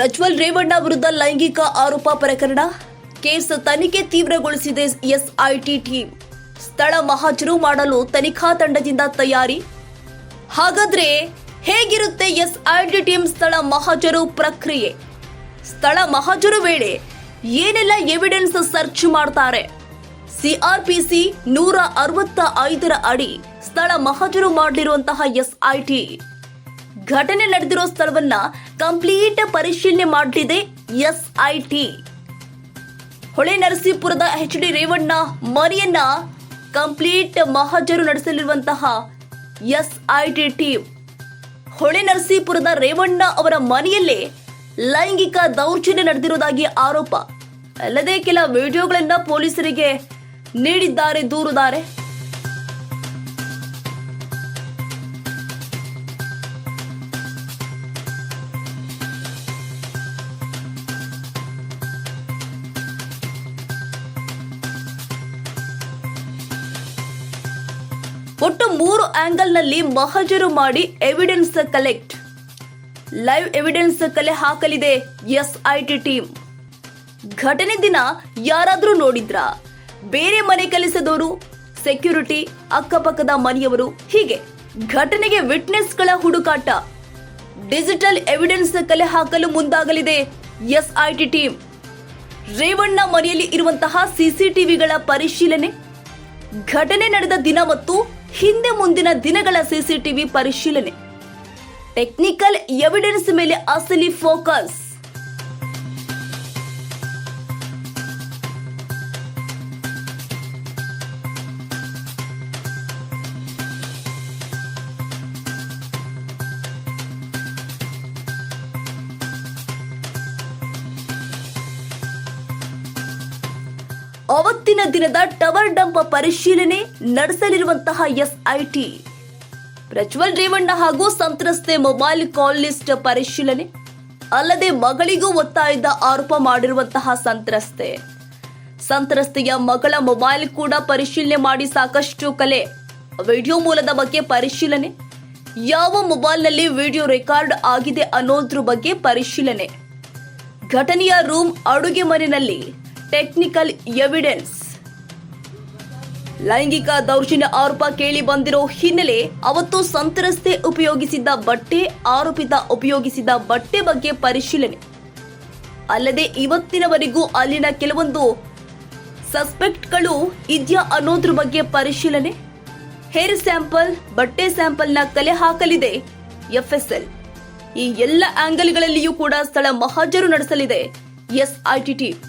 ಪ್ರಜ್ವಲ್ ರೇವಣ್ಣ ವಿರುದ್ಧ ಲೈಂಗಿಕ ಆರೋಪ ಪ್ರಕರಣ. ಕೇಸ್ ತನಿಖೆ ತೀವ್ರಗೊಳಿಸಿದೆ ಎಸ್ಐಟಿ ಟೀಮ್. ಸ್ಥಳ ಮಹಾಜರು ಮಾಡಲು ತನಿಖಾ ತಂಡದಿಂದ ತಯಾರಿ. ಹಾಗಾದ್ರೆ ಹೇಗಿರುತ್ತೆ ಎಸ್ಐಟಿ ಟೀಮ್ ಸ್ಥಳ ಮಹಾಜರು ಪ್ರಕ್ರಿಯೆ? ಸ್ಥಳ ಮಹಾಜರು ವೇಳೆ ಏನೆಲ್ಲ ಎವಿಡೆನ್ಸ್ ಸರ್ಚ್ ಮಾಡ್ತಾರೆ? ಸಿಆರ್ಪಿಸಿ ನೂರ ಅರವತ್ತ ಐದರ ಅಡಿ ಸ್ಥಳ ಮಹಾಜರು ಮಾಡಲಿರುವಂತಹ ಎಸ್ಐಟಿ. ಘಟನೆ ನಡೆದಿರೋ ಸ್ಥಳವನ್ನ ಕಂಪ್ಲೀಟ್ ಪರಿಶೀಲನೆ ಮಾಡಲಿದೆ ಎಸ್ಐಟಿ ಹೊಳೆ ನರಸೀಪುರದ ಎಚ್ ಡಿ ರೇವಣ್ಣ ಮನೆಯನ್ನ ಕಂಪ್ಲೀಟ್ ಮಹಜರು ನಡೆಸಲಿರುವಂತಹ ಎಸ್ಐಟಿ ಟೀಮ್ ಹೊಳೆ ನರಸೀಪುರದ ರೇವಣ್ಣ ಅವರ ಮನೆಯಲ್ಲೇ ಲೈಂಗಿಕ ದೌರ್ಜನ್ಯ ನಡೆದಿರುವುದಾಗಿ ಆರೋಪ. ಅಲ್ಲದೆ ಕೆಲ ವಿಡಿಯೋಗಳನ್ನ ಪೊಲೀಸರಿಗೆ ನೀಡಿದ್ದಾರೆ ದೂರುತ್ತಾರೆ ಒಟ್ಟು ಮೂರು ಆಂಗಲ್ನಲ್ಲಿ ಮಹಜರು ಮಾಡಿ ಎವಿಡೆನ್ಸ್ ಕಲೆಕ್ಟ್ ಲೈವ್ ಎವಿಡೆನ್ಸ್ ಕಲೆ ಹಾಕಲಿದೆ ಎಸ್ ಐ ಟಿ ಟೀಮ್. ಘಟನೆ ದಿನ ಯಾರಾದರೂ ನೋಡಿದ್ರಾ? ಬೇರೆ ಮನೆ ಕಲಿಸದವರು ಸೆಕ್ಯೂರಿಟಿ ಅಕ್ಕಪಕ್ಕದ ಮನೆಯವರು, ಹೀಗೆ ಘಟನೆಗೆ ವಿಟ್ನೆಸ್ಗಳ ಹುಡುಕಾಟ. ಡಿಜಿಟಲ್ ಎವಿಡೆನ್ಸ್ ಕಲೆ ಹಾಕಲು ಮುಂದಾಗಲಿದೆ ಎಸ್ಐಟಿ ಟೀಮ್. ರೇವಣ್ಣ ಮನೆಯಲ್ಲಿ ಇರುವಂತಹ ಸಿಸಿಟಿವಿಗಳ ಪರಿಶೀಲನೆ. ಘಟನೆ ನಡೆದ ದಿನ ಮತ್ತು ಹಿಂದೆ ಮುಂದಿನ ದಿನಗಳ ಸಿಸಿಟಿವಿ ಪರಿಶೀಲನೆ. ಟೆಕ್ನಿಕಲ್ ಎವಿಡೆನ್ಸ್ ಮೇಲೆ ಅಸಲಿ ಫೋಕಸ್ ಅವತ್ತಿನ ದಿನದ ಟವರ್ ಡಂಪ್ ಪರಿಶೀಲನೆ ನಡೆಸಲಿರುವಂತಹ ಎಸ್ಐಟಿ. ಪ್ರಜ್ವಲ್ ರೇವಣ್ಣ ಹಾಗೂ ಸಂತ್ರಸ್ತೆ ಮೊಬೈಲ್ ಕಾಲ್ ಲಿಸ್ಟ್ ಪರಿಶೀಲನೆ. ಅಲ್ಲದೆ ಮಗಳಿಗೂ ಒತ್ತಾಯದ ಆರೋಪ ಮಾಡಿರುವಂತಹ ಸಂತ್ರಸ್ತೆ. ಸಂತ್ರಸ್ತೆಯ ಮಗಳ ಮೊಬೈಲ್ ಕೂಡ ಪರಿಶೀಲನೆ ಮಾಡಿ ಸಾಕಷ್ಟು ಕಲೆ. ವಿಡಿಯೋ ಮೂಲದ ಬಗ್ಗೆ ಪರಿಶೀಲನೆ. ಯಾವ ಮೊಬೈಲ್ನಲ್ಲಿ ವಿಡಿಯೋ ರೆಕಾರ್ಡ್ ಆಗಿದೆ ಅನ್ನೋದ್ರ ಬಗ್ಗೆ ಪರಿಶೀಲನೆ. ಘಟನೆಯ ರೂಮ್ ಅಡುಗೆ ಮನೆಯಲ್ಲಿ ಟೆಕ್ನಿಕಲ್ ಎವಿಡೆನ್ಸ್ ಲೈಂಗಿಕ ದೌರ್ಜನ್ಯ ಆರೋಪ ಕೇಳಿ ಬಂದಿರೋ ಹಿನ್ನೆಲೆ ಅವತ್ತು ಸಂತ್ರಸ್ತೆ ಉಪಯೋಗಿಸಿದ್ದ ಬಟ್ಟೆ, ಆರೋಪಿತ ಉಪಯೋಗಿಸಿದ ಬಟ್ಟೆ ಬಗ್ಗೆ ಪರಿಶೀಲನೆ. ಅಲ್ಲದೆ ಇವತ್ತಿನವರೆಗೂ ಅಲ್ಲಿನ ಕೆಲವೊಂದು ಸಸ್ಪೆಕ್ಟ್ಗಳು ಇದೆಯಾ ಅನ್ನೋದ್ರ ಬಗ್ಗೆ ಪರಿಶೀಲನೆ. ಹೇರ್ ಸ್ಯಾಂಪಲ್, ಬಟ್ಟೆ ಸ್ಯಾಂಪಲ್ನ ಕಲೆ ಹಾಕಲಿದೆ ಎಫ್ಎಸ್ಎಲ್. ಈ ಎಲ್ಲ ಆಂಗಲ್ಗಳಲ್ಲಿಯೂ ಕೂಡ ಸ್ಥಳ ಮಹಾಜರು ನಡೆಸಲಿದೆ ಎಸ್ಐಟಿ ಟೀಮ್